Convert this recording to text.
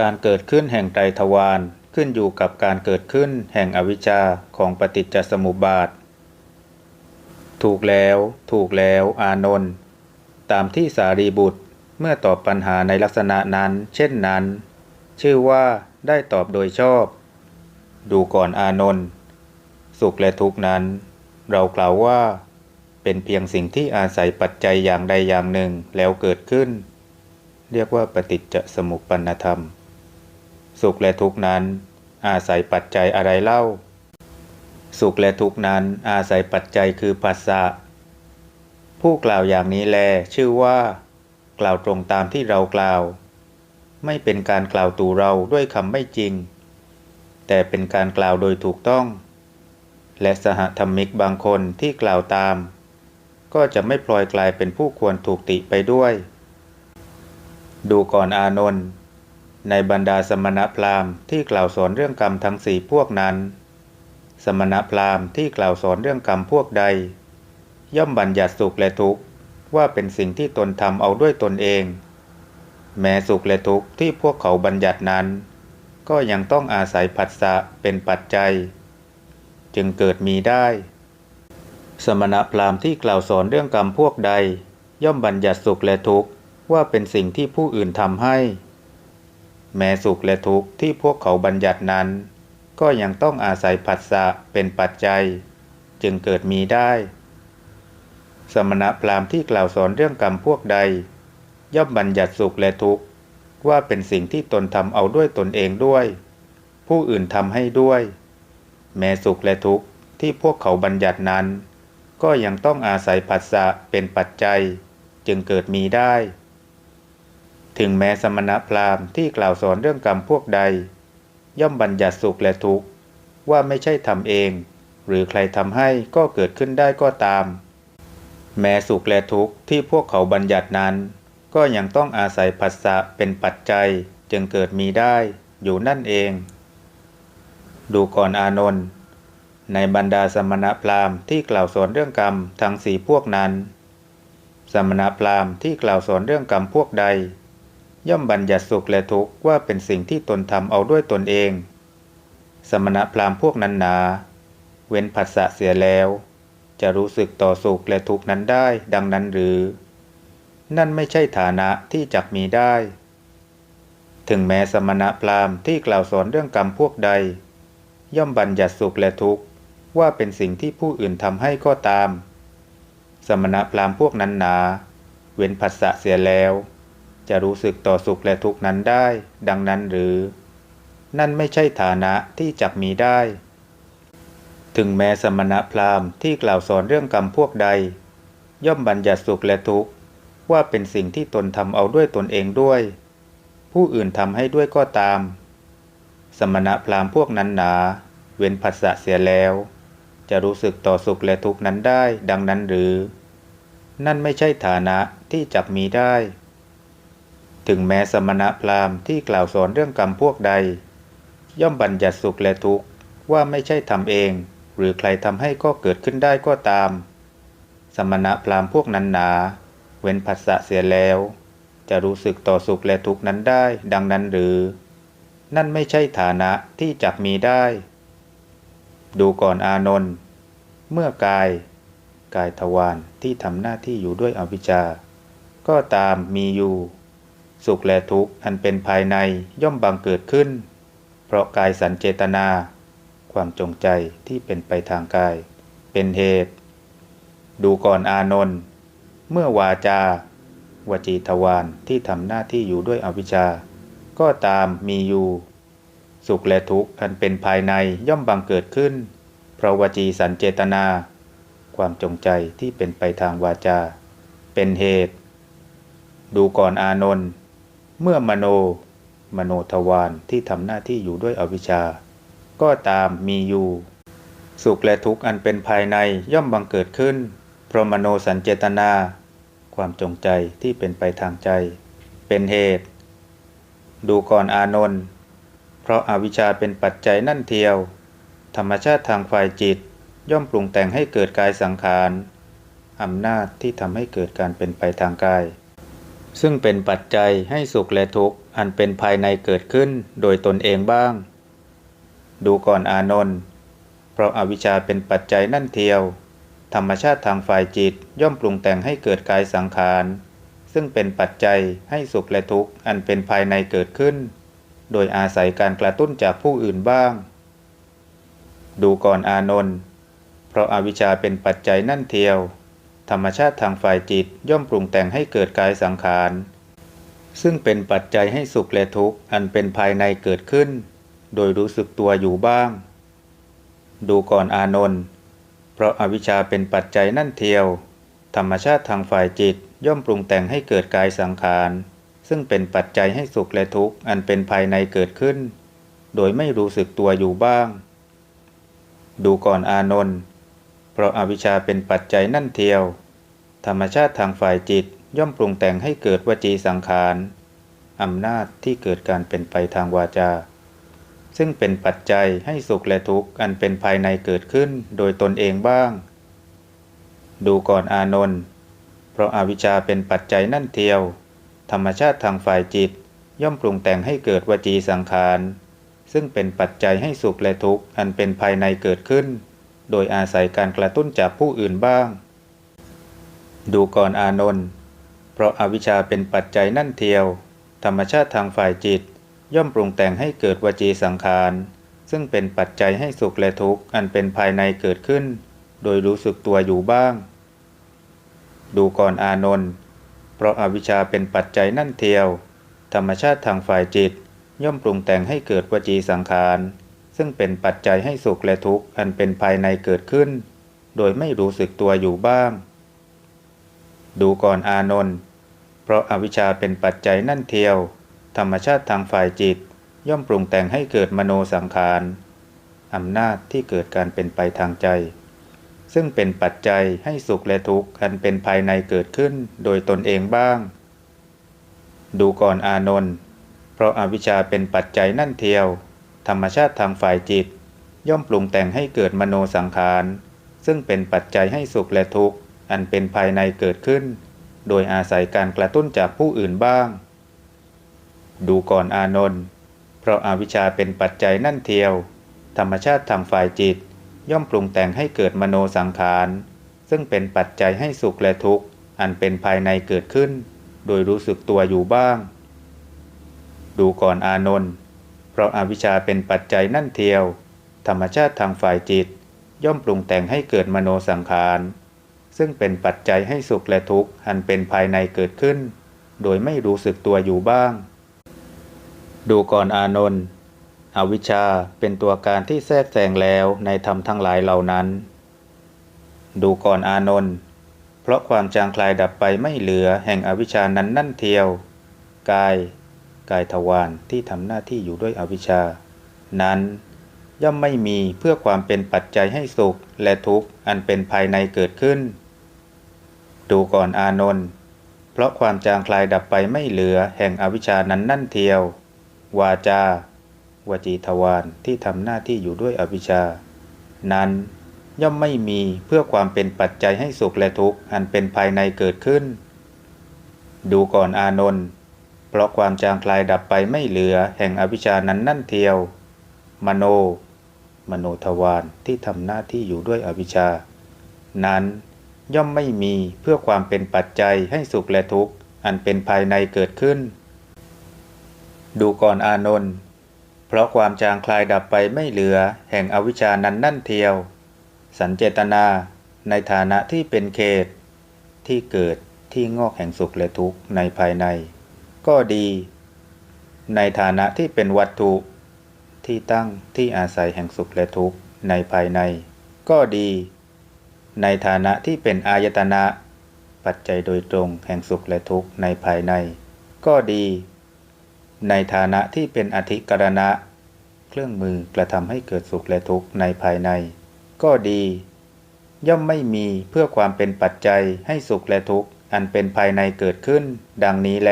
การเกิดขึ้นแห่งไตรทวารขึ้นอยู่กับการเกิดขึ้นแห่งอวิชชาของปฏิจจสมุปบาท ถูกแล้ว ถูกแล้วอานนท์ตามที่สารีบุตรเมื่อตอบปัญหาในลักษณะนั้น เช่นนั้น ชื่อว่าได้ตอบโดยชอบ ดูก่อนอานนท์สุขและทุกนั้น เรากล่าวว่า เป็นเพียงสิ่งที่อาศัยปัจจัยอย่างใดอย่างหนึ่งแล้วเกิดขึ้น เรียกว่าปฏิจจสมุปปนธรรม สุขและทุกข์นั้น อาศัยปัจจัยอะไรเล่า สุขและทุกข์นั้นอาศัยปัจจัยคือภาษะผู้กล่าวอย่างนี้แลชื่อว่า กล่าวตรงตามที่เรากล่าว ไม่เป็นการกล่าวตู่เราด้วยคำไม่จริง แต่เป็นการกล่าวโดยถูกต้อง และสหธรรมิกบางคนที่กล่าวตาม ก็จะไม่พลอยกลายเป็นผู้ควรถูกติไปด้วย ดูก่อนอานนท์ ในบรรดาสมณพราหมณ์ที่กล่าวสอนเรื่องกรรมทั้งสี่พวกนั้น สมณพราหมณ์ที่กล่าวสอนเรื่องกรรมพวกใด ย่อมบัญญัติสุขและทุกข์ว่าเป็นสิ่งที่ตนทำเอาด้วยตนเอง แม้สุขและทุกข์ที่พวกเขาบัญญัตินั้น ก็ยังต้องอาศัยผัสสะเป็นปัจจัย จึงเกิดมีได้ สมณพราหมณ์ที่กล่าวสอนเรื่องกรรมพวกใด ย่อมบัญญัติสุขและทุกข์ว่าเป็นสิ่งที่ผู้อื่นทำให้ แม้สุขและทุกข์ที่พวกเขาบัญญัตินั้น ก็ยังต้องอาศัยผัสสะเป็นปัจจัย จึงเกิดมีได้ สมณพราหมณ์ที่กล่าวสอนเรื่องกรรมพวกใด ย่อมบัญญัติสุขและทุกข์ว่าเป็นสิ่งที่ตนทำเอาด้วยตนเองด้วย ผู้อื่นทำให้ด้วย แม้สุขและทุกข์ที่พวกเขาบัญญัตินั้น ก็ยังต้องอาศัยผัสสะเป็นปัจจัย จึงเกิดมีได้ ถึงแม้สมณพราหมณ์ที่กล่าวสอนเรื่องกรรมพวกใด ย่อมบัญญัติสุขและทุกข์ ว่าไม่ใช่ทำเอง หรือใครทำให้ก็เกิดขึ้นได้ก็ตาม แม้สุขและทุกข์ที่พวกเขาบัญญัตินั้น ก็ยังต้องอาศัยผัสสะเป็นปัจจัยจึงเกิดมีได้อยู่นั่นเอง ดูก่อนอานนท์ในบรรดาสมณพราหมณ์ที่กล่าวสอนเรื่องกรรมทั้งสี่พวกนั้น สมณพราหมณ์ที่กล่าวสอนเรื่องกรรมพวกใด ย่อมบัญญัติสุขและทุกข์ว่าเป็นสิ่งที่ตนทำเอาด้วยตนเอง สมณพราหมณ์พวกนั้นหนา เว้นผัสสะเสียแล้ว จะรู้สึกต่อสุขและทุกข์นั้นได้ดังนั้นหรือ นั่นไม่ใช่ฐานะที่จักมีได้ ถึงแม้สมณพราหมณ์ที่กล่าวสอนเรื่องกรรมพวกใด ย่อมบัญญัติสุขและทุกข์ว่าเป็นสิ่งที่ผู้อื่นทำให้ก็ตาม สมณพราหมณ์พวกนั้นหนา เว้นผัสสะเสียแล้ว จะรู้สึกต่อสุขและทุกข์นั้นได้ ดังนั้นหรือ นั่นไม่ใช่ฐานะที่จักมีได้ ถึงแม้สมณพราหมณ์ที่กล่าวสอนเรื่องกรรมพวกใด ย่อมบัญญัติสุขและทุกข์ว่าเป็นสิ่งที่ตนทำเอาด้วยตนเองด้วย ผู้อื่นทำให้ด้วยก็ตาม สมณพราหมณ์พวกนั้นหนา เว้นผัสสะเสียแล้ว จะรู้สึกต่อสุขและทุกข์นั้นได้ ดังนั้นหรือ นั่นไม่ใช่ฐานะที่จักมีได้ ถึงแม้สมณะพราหมณ์ที่กล่าวสอนเรื่องกรรมพวกใด ย่อมบัญญัติสุขและทุกข์ว่าไม่ใช่ทำเอง หรือใครทำให้ก็เกิดขึ้นได้ก็ตาม สมณะพราหมณ์พวกนั้นหนา เว้นผัสสะเสียแล้ว จะรู้สึกต่อสุขและทุกข์นั้นได้ดังนั้นหรือ นั่นไม่ใช่ฐานะที่จักมีได้ ดูก่อนอานนท์เมื่อกาย กายทวารที่ทำหน้าที่อยู่ด้วยอวิชชา ก็ตามมีอยู่ สุขและทุกข์อันเป็นภายในย่อมบังเกิดขึ้น เพราะกายสันเจตนา ความจงใจที่เป็นไปทางกาย เป็นเหตุ ดูก่อนอานนท์เมื่อวาจาวจีทวารที่ทำหน้าที่อยู่ด้วยอวิชชา ก็ตามมีอยู่ สุขและทุกข์อันเป็นภายในย่อมบังเกิดขึ้น เพราะวจีสันเจตนา ความจงใจที่เป็นไปทางวาจา เป็นเหตุ ดูก่อนอานนท์ เมื่อมโน มโนทวารที่ทำหน้าที่อยู่ด้วยอวิชชา ก็ตามมีอยู่ สุขและทุกข์อันเป็นภายในย่อมบังเกิดขึ้น เพราะมโนสันเจตนา ความจงใจที่เป็นไปทางใจ เป็นเหตุ ดูก่อนอานนท์เพราะอาวิชชาเป็นปัจจัยนั่นเทียว ธรรมชาติทางฝ่ายจิตย่อมปรุงแต่งให้เกิดกายสังขารอำนาจที่ทำให้เกิดการเป็นไปทางกาย ซึ่งเป็นปัจจัยให้สุขและทุกข์อันเป็นภายในเกิดขึ้นโดยตนเองบ้าง ดูก่อนอานนท์เพราะอาวิชชาเป็นปัจจัยนั่นเทียว ธรรมชาติทางฝ่ายจิตย่อมปรุงแต่งให้เกิดกายสังขาร ซึ่งเป็นปัจจัยให้สุขและทุกข์อันเป็นภายในเกิดขึ้น โดยอาศัยการกระตุ้นจากผู้อื่นบ้าง ดูก่อนอานนท์เพราะอาวิชชาเป็นปัจจัยนั่นเทียว ธรรมชาติทางฝ่ายจิตย่อมปรุงแต่งให้เกิดกายสังขาร ซึ่งเป็นปัจจัยให้สุขและทุกข์อันเป็นภายในเกิดขึ้น โดยรู้สึกตัวอยู่บ้าง ดูก่อนอานนท์เพราะอาวิชชาเป็นปัจจัยนั่นเทียว ธรรมชาติทางฝ่ายจิตย่อมปรุงแต่งให้เกิดกายสังขาร ซึ่งเป็นปัจจัยให้สุขและทุกข์อันเป็นภายในเกิดขึ้น โดยไม่รู้สึกตัวอยู่บ้าง ดูก่อนอานนท์เพราะอาวิชชาเป็นปัจจัยนั่นเทียว ธรรมชาติทางฝ่ายจิตย่อมปรุงแต่งให้เกิดวจีสังขารอำนาจที่เกิดการเป็นไปทางวาจา ซึ่งเป็นปัจจัยให้สุขและทุกข์อันเป็นภายในเกิดขึ้นโดยตนเองบ้าง ดูก่อนอานนท์เพราะอาวิชชาเป็นปัจจัยนั่นเทียว ธรรมชาติทางฝ่ายจิตย่อมปรุงแต่งให้เกิดวจีสังขาร ซึ่งเป็นปัจจัยให้สุขและทุกข์อันเป็นภายในเกิดขึ้น โดยอาศัยการกระตุ้นจากผู้อื่นบ้าง ดูก่อนอานนท์เพราะอาวิชชาเป็นปัจจัยนั่นเทียว ธรรมชาติทางฝ่ายจิต ย่อมปรุงแต่งให้เกิดวจีสังขาร ซึ่งเป็นปัจจัยให้สุขและทุกข์อันเป็นภายในเกิดขึ้น โดยรู้สึกตัวอยู่บ้าง ดูก่อนอานนท์เพราะอาวิชชาเป็นปัจจัยนั่นเทียว ธรรมชาติทางฝ่ายจิต ย่อมปรุงแต่งให้เกิดวจีสังขาร ซึ่งเป็นปัจจัยให้สุขและทุกข์อันเป็นภายในเกิดขึ้น โดยไม่รู้สึกตัวอยู่บ้าง ดูก่อนอานนท์เพราะอาวิชชาเป็นปัจจัยนั่นเทียว ธรรมชาติทางฝ่ายจิต ย่อมปรุงแต่งให้เกิดมโนสังขารอำนาจที่เกิดการเป็นไปทางใจ ซึ่งเป็นปัจจัยให้สุขและทุกข์อันเป็นภายในเกิดขึ้นโดยตนเองบ้าง ดูก่อนอานนท์เพราะอาวิชชาเป็นปัจจัยนั่นเทียว ธรรมชาติทางฝ่ายจิต ย่อมปรุงแต่งให้เกิดมโนสังขาร ซึ่งเป็นปัจจัยให้สุขและทุกข์ อันเป็นภายในเกิดขึ้น โดยอาศัยการกระตุ้นจากผู้อื่นบ้าง ดูก่อนอานนท์เพราะอาวิชชาเป็นปัจจัยนั่นเทียว ธรรมชาติทางฝ่ายจิต ย่อมปรุงแต่งให้เกิดมโนสังขาร ซึ่งเป็นปัจจัยให้สุขและทุกข์ อันเป็นภายในเกิดขึ้น โดยรู้สึกตัวอยู่บ้าง ดูก่อนอานนท์เพราะอาวิชชาเป็นปัจจัยนั่นเทียว ธรรมชาติทางฝ่ายจิต ย่อมปรุงแต่งให้เกิดมโนสังขาร ซึ่งเป็นปัจจัยให้สุขและทุกข์อันเป็นภายในเกิดขึ้น โดยไม่รู้สึกตัวอยู่บ้าง ดูก่อนอานนท์อวิชชาเป็นตัวการที่แทรกแซงแล้วในธรรมทั้งหลายเหล่านั้น ดูก่อนอานนท์เพราะความจางคลายดับไปไม่เหลือแห่งอวิชชานั้นนั่นเทียว กาย กายทวารที่ทำหน้าที่อยู่ด้วยอวิชชา นั้น ย่อมไม่มีเพื่อความเป็นปัจจัยให้สุขและทุกข์อันเป็นภายในเกิดขึ้น ดูก่อนอานนท์เพราะความจางคลายดับไปไม่เหลือแห่งอวิชานั้นนั่นเทียว วาจาวจีทวารที่ทำหน้าที่อยู่ด้วยอวิชา นั้นย่อมไม่มีเพื่อความเป็นปัจจัยให้สุขและทุกข์อันเป็นภายในเกิดขึ้น ดูก่อนอานนท์เพราะความจางคลายดับไปไม่เหลือแห่งอวิชานั้นนั่นเทียว มโน มโนทวารที่ทำหน้าที่อยู่ด้วยอวิชา นั้น ย่อมไม่มีเพื่อความเป็นปัจจัยให้สุขและทุกข์อันเป็นภายในเกิดขึ้น ดูก่อนอานนท์เพราะความจางคลายดับไปไม่เหลือ แห่งอวิชชานั้นนั่นเทียว สัญเจตนาในฐานะที่เป็นเขต ที่เกิดที่งอกแห่งสุขและทุกข์ในภายใน ก็ดี ในฐานะที่เป็นวัตถุ ที่ตั้งที่อาศัยแห่งสุขและทุกข์ในภายใน ก็ดี ในฐานะที่เป็นอายตนะ ปัจจัยโดยตรงแห่งสุขและทุกข์ในภายใน ก็ดี ในฐานะที่เป็นอธิกรณะ เครื่องมือกระทำให้เกิดสุขและทุกข์ในภายใน ก็ดี ย่อมไม่มีเพื่อความเป็นปัจจัยให้สุขและทุกข์อันเป็นภายในเกิดขึ้น ดังนี้แล